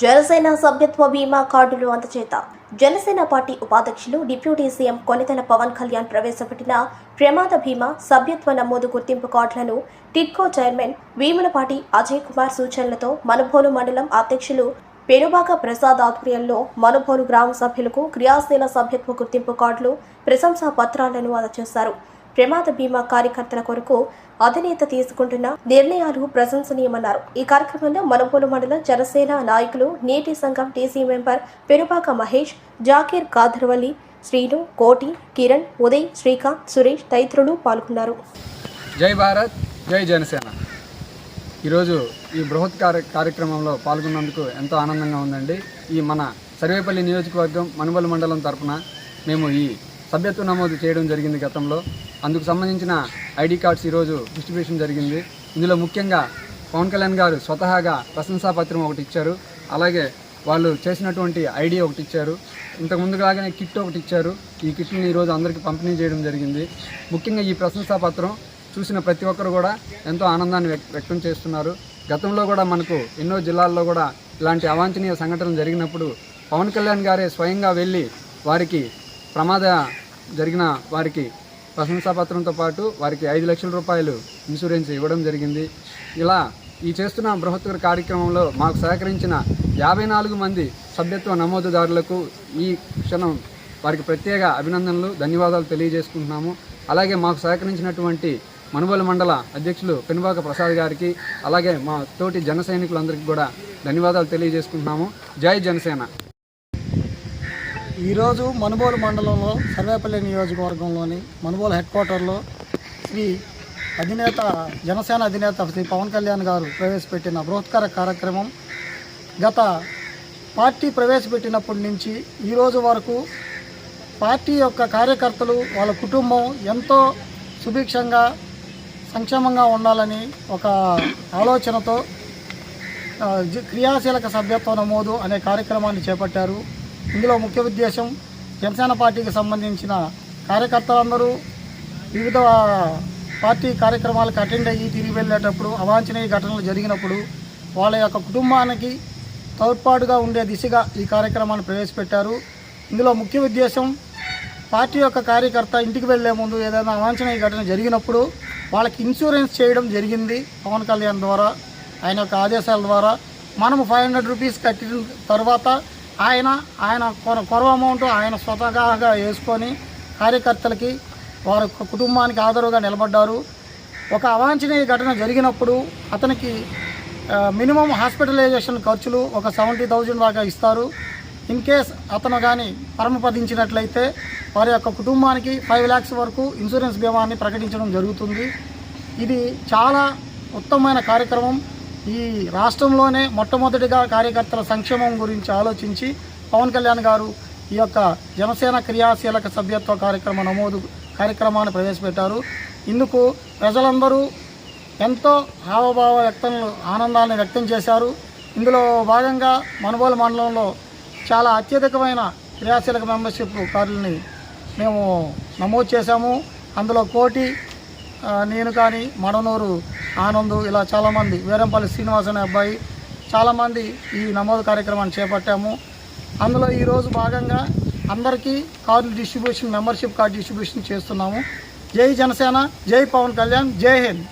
జనసేన సభ్యత్వ బీమా కార్డులు అందచేత. జనసేన పార్టీ ఉపాధ్యక్షులు డిప్యూటీ సీఎం కొనితెల పవన్ కళ్యాణ్ ప్రవేశపెట్టిన ప్రమాద బీమా సభ్యత్వ నమోదు గుర్తింపు కార్డులను టిడ్కో చైర్మన్ వేములపాటి అజయ్ కుమార్ సూచనలతో మనుభోలు మండలం అధ్యక్షులు పెనుబాక ప్రసాద్ ఆధ్వర్యంలో మనుభోలు గ్రామ సభ్యులకు క్రియాశీల సభ్యత్వ గుర్తింపు కార్డులు ప్రశంసా పత్రాలను అందజేశారు ప్రమాద బీమా కార్యకర్తల కొరకు అధినేత తీసుకుంటున్న నిర్ణయాలు ప్రశంసనీయమన్నారు. ఈ కార్యక్రమంలో మనుబోలు మండలం జనసేన నాయకులు నీటి సంఘం టీసీ మెంబర్ పెరుపాక మహేష్ జాకీర్ కాదర్వల్లి శ్రీను కోటి కిరణ్ ఉదయ్ శ్రీకాంత్ సురేష్ తదితరులు పాల్గొన్నారు. జై భారత్ జై జనసేన. ఈరోజు ఈ బృహత్ కార్యక్రమంలో పాల్గొన్నందుకు ఎంతో ఆనందంగా ఉందండి. ఈ మన సర్వేపల్లి నియోజకవర్గం మనుబల్ మండలం తరఫున మేము ఈ సభ్యత్వ నమోదు చేయడం జరిగింది గతంలో. అందుకు సంబంధించిన ఐడి కార్డ్స్ ఈరోజు డిస్ట్రిబ్యూషన్ జరిగింది. ఇందులో ముఖ్యంగా పవన్ కళ్యాణ్ గారు స్వతహాగా ప్రశంసాపత్రం ఒకటి ఇచ్చారు. అలాగే వాళ్ళు చేసినటువంటి ఐడి ఒకటి ఇచ్చారు. ఇంతకు ముందులాగానే కిట్ ఒకటి ఇచ్చారు. ఈ కిట్ని ఈరోజు అందరికీ పంపిణీ చేయడం జరిగింది. ముఖ్యంగా ఈ ప్రశంసాపత్రం చూసిన ప్రతి ఒక్కరు కూడా ఎంతో ఆనందాన్ని వ్యక్తం చేస్తున్నారు. గతంలో కూడా మనకు ఎన్నో జిల్లాల్లో కూడా ఇలాంటి అవాంఛనీయ సంఘటనలు జరిగినప్పుడు పవన్ కళ్యాణ్ గారే స్వయంగా వెళ్ళి వారికి ప్రమాద జరిగిన వారికి ప్రశంసాపత్రంతో పాటు వారికి ఐదు లక్షల రూపాయలు ఇన్సూరెన్స్ ఇవ్వడం జరిగింది. ఇలా ఈ చేస్తున్న బృహత్తర కార్యక్రమంలో మాకు సహకరించిన యాభై నాలుగు మంది సభ్యత్వ నమోదుదారులకు ఈ క్షణం వారికి ప్రత్యేక అభినందనలు ధన్యవాదాలు తెలియజేసుకుంటున్నాము. అలాగే మాకు సహకరించినటువంటి మనుబోలు మండల అధ్యక్షులు పెనుబాక ప్రసాద్ గారికి అలాగే మా తోటి జన సైనికులందరికీ కూడా ధన్యవాదాలు తెలియజేసుకుంటున్నాము. జై జనసేన. ఈరోజు మనుబోలు మండలంలో సర్వేపల్లి నియోజకవర్గంలోని మనుబోలు హెడ్ క్వార్టర్లో శ్రీ అధినేత జనసేన అధినేత శ్రీ పవన్ కళ్యాణ్ గారు ప్రవేశపెట్టిన బృహత్కర కార్యక్రమం గత పార్టీ ప్రవేశపెట్టినప్పటి నుంచి ఈరోజు వరకు పార్టీ యొక్క కార్యకర్తలు వాళ్ళ కుటుంబం ఎంతో సుభిక్షంగా సంక్షేమంగా ఉండాలని ఒక ఆలోచనతో క్రియాశీలక సభ్యత్వ నమోదు అనే కార్యక్రమాన్ని చేపట్టారు. ఇందులో ముఖ్య ఉద్దేశం జనసేన పార్టీకి సంబంధించిన కార్యకర్తలందరూ వివిధ పార్టీ కార్యక్రమాలకు అటెండ్ అయ్యి తిరిగి వెళ్ళేటప్పుడు అవాంఛనీయ ఘటనలు జరిగినప్పుడు వాళ్ళ యొక్క కుటుంబానికి తోడ్పాటుగా ఉండే దిశగా ఈ కార్యక్రమాన్ని ప్రవేశపెట్టారు. ఇందులో ముఖ్య ఉద్దేశం పార్టీ యొక్క కార్యకర్త ఇంటికి వెళ్ళే ముందు ఏదైనా అవాంఛనీయ ఘటన జరిగినప్పుడు వాళ్ళకి ఇన్సూరెన్స్ చేయడం జరిగింది పవన్ కళ్యాణ్ ద్వారా ఆయన యొక్క ఆదేశాల ద్వారా. మనము ఫైవ్ హండ్రెడ్ రూపీస్ కట్టిన తర్వాత ఆయన ఆయన కొర కొరవ అమౌంట్ ఆయన స్వతహాగా వేసుకొని కార్యకర్తలకి వారి కుటుంబానికి ఆదరుగా నిలబడ్డారు. ఒక అవాంఛనీయ ఘటన జరిగినప్పుడు అతనికి మినిమం హాస్పిటలైజేషన్ ఖర్చులు ఒక సెవెంటీ థౌజండ్ దాకా ఇస్తారు. ఇన్ కేస్ అతను కానీ పరమపదించినట్లయితే వారి యొక్క కుటుంబానికి ఫైవ్ ల్యాక్స్ వరకు ఇన్సూరెన్స్ బీమాని ప్రకటించడం జరుగుతుంది. ఇది చాలా ఉత్తమమైన కార్యక్రమం. ఈ రాష్ట్రంలోనే మొట్టమొదటిగా కార్యకర్తల సంక్షేమం గురించి ఆలోచించి పవన్ కళ్యాణ్ గారు ఈ యొక్క జనసేన క్రియాశీలక సభ్యత్వ కార్యక్రమ నమోదు కార్యక్రమాన్ని ప్రవేశపెట్టారు. ఇందుకు ప్రజలందరూ ఎంతో హావభావ వ్యక్తం ఆనందాన్ని వ్యక్తం చేశారు. ఇందులో భాగంగా మనుబోలు మండలంలో చాలా అత్యధికమైన క్రియాశీలక మెంబర్షిప్ కార్డులని మేము నమోదు చేశాము. అందులో కోటి నేను కానీ మడనూరు ఆనంద్ ఇలా చాలామంది వీరంపల్లి శ్రీనివాస్ అనే అబ్బాయి చాలామంది ఈ నమోదు కార్యక్రమాన్ని చేపట్టాము. అందులో ఈరోజు భాగంగా అందరికీ card distribution membership card distribution చేస్తున్నాము. జై జనసేన జై పవన్ కళ్యాణ్ జై హింద్.